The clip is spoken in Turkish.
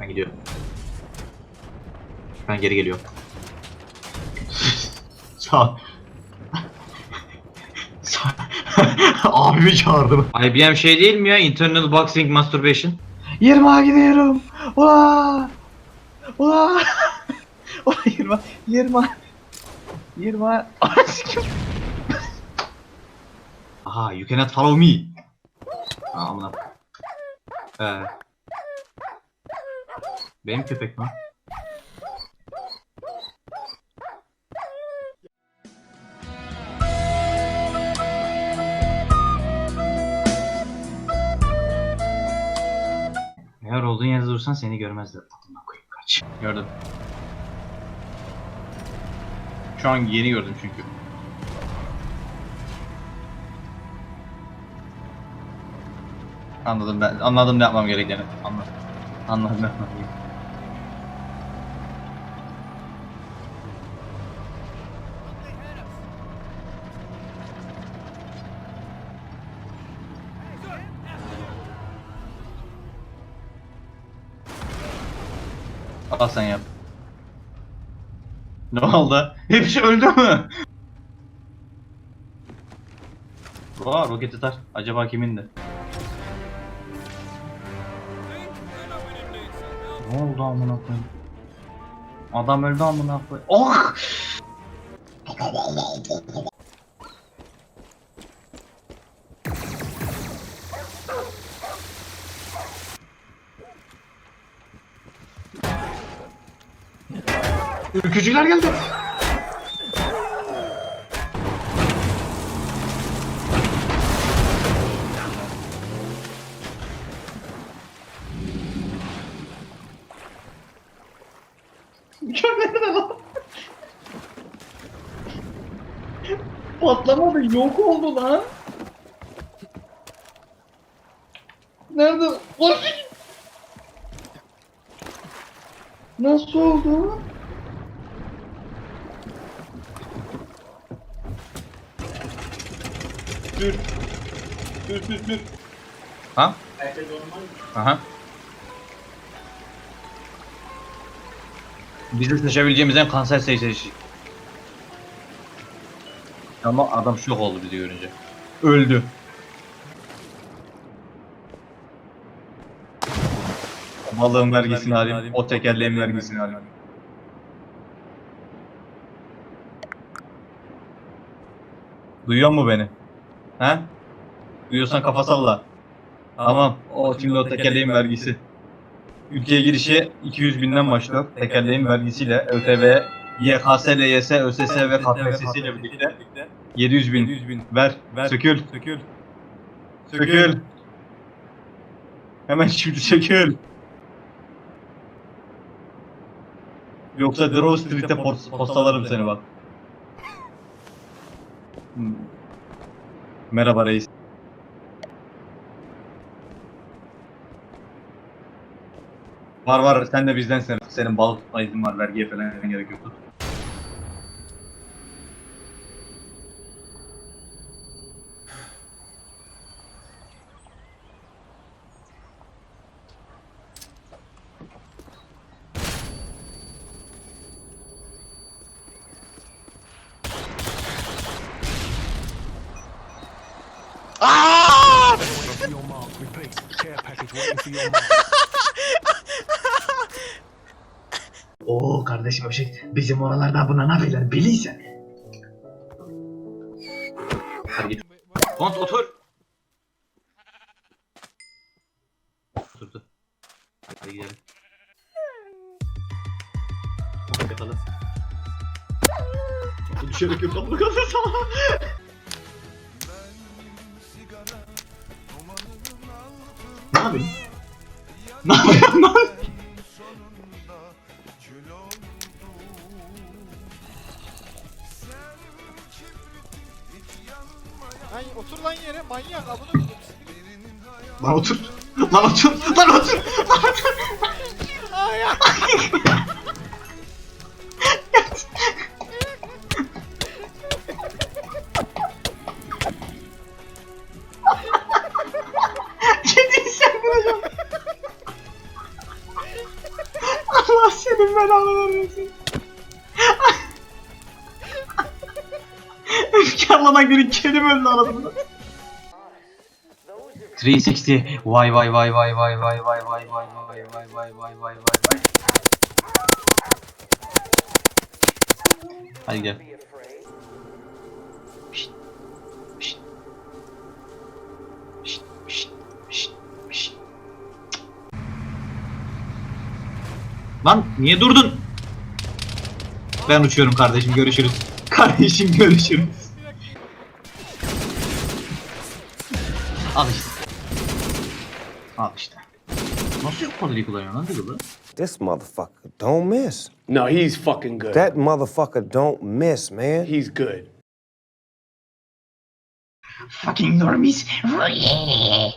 Ben gidiyorum. Ben geri geliyorum. Sağ. Sağ. Abimi çağırdım. IBM şey değil mi ya? Internal Boxing Masturbation. 20'a gidiyorum. Ula! Ula! Ula 20 20 20 Aha, you cannot follow me. Aa, amına. Ee. Benim köpek mi? Eğer olduğun yerde dursan seni görmezler. Amına koyayım kaç. Gördüm. Şu an yeni gördüm çünkü. Anladım ben. Anladım ne yapmam gerektiğini. Anladım. Anladım ne yapmam gerektiğini. Al sen yap. Ne oldu? Hepsi öldü mü? Vaa roket atar. Acaba kimindi? Ne oldu amına koyayım? Adam öldü amına koyayım. Oh! Ülkücüler geldi. Nerede lan? Patlamadı, yok oldu lan. Nerede? Nasıl oldu? Dur. Dur dur dur. Ha? Aha. Bizi seçebileceğimiz en kanser seçtik. Ama adam şok oldu bizi görünce. Öldü. Balığın vergisini alayım, o tekerleğin vergisini alayım. Duyuyor mu beni? He? Duyuyorsan kafa salla. Tamam. O şimdi o tekerleğin vergisi. Ülkeye girişi 200 binden başlıyor. Tekerleğin vergisiyle ÖTV, YKS, LYS, ÖSS ve KPSS ile birlikte 700 bin. Ver. Sökül. Sökül. Sökül. Hemen şimdi sökül. Yoksa Grove Street'te post- postalarım seni bak. Merhaba reis. Var var sen de bizden sen. Senin balık tutma izin var vergiye falan gerek yok. Oo kardeşim Öşek bizim oralarda buna ne yapıyorlar biliysen. Hadi git. Kont otur. Oturdu. Hadi gidelim. Kapı düşerek yok kapalı sana. Yapayım? Ne yapıyorsun lan? Lan otur lan yere manyak abone ol. Lan otur. Lan otur. Lan otur. Lan otur. Ay ya. belanı vermesin. Efkarlanan bir kelim öldü arasında. 360 vay vay vay vay vay vay vay vay vay vay vay vay vay vay vay vay Hadi gel. Lan niye durdun? Ben uçuyorum kardeşim görüşürüz. Kardeşim görüşürüz. Al işte. Al işte. Nasıl yok kadar kullanıyor lan Diggle'ı? This motherfucker don't miss. No, he's fucking good. That motherfucker don't miss, man. he's good. Fucking normies.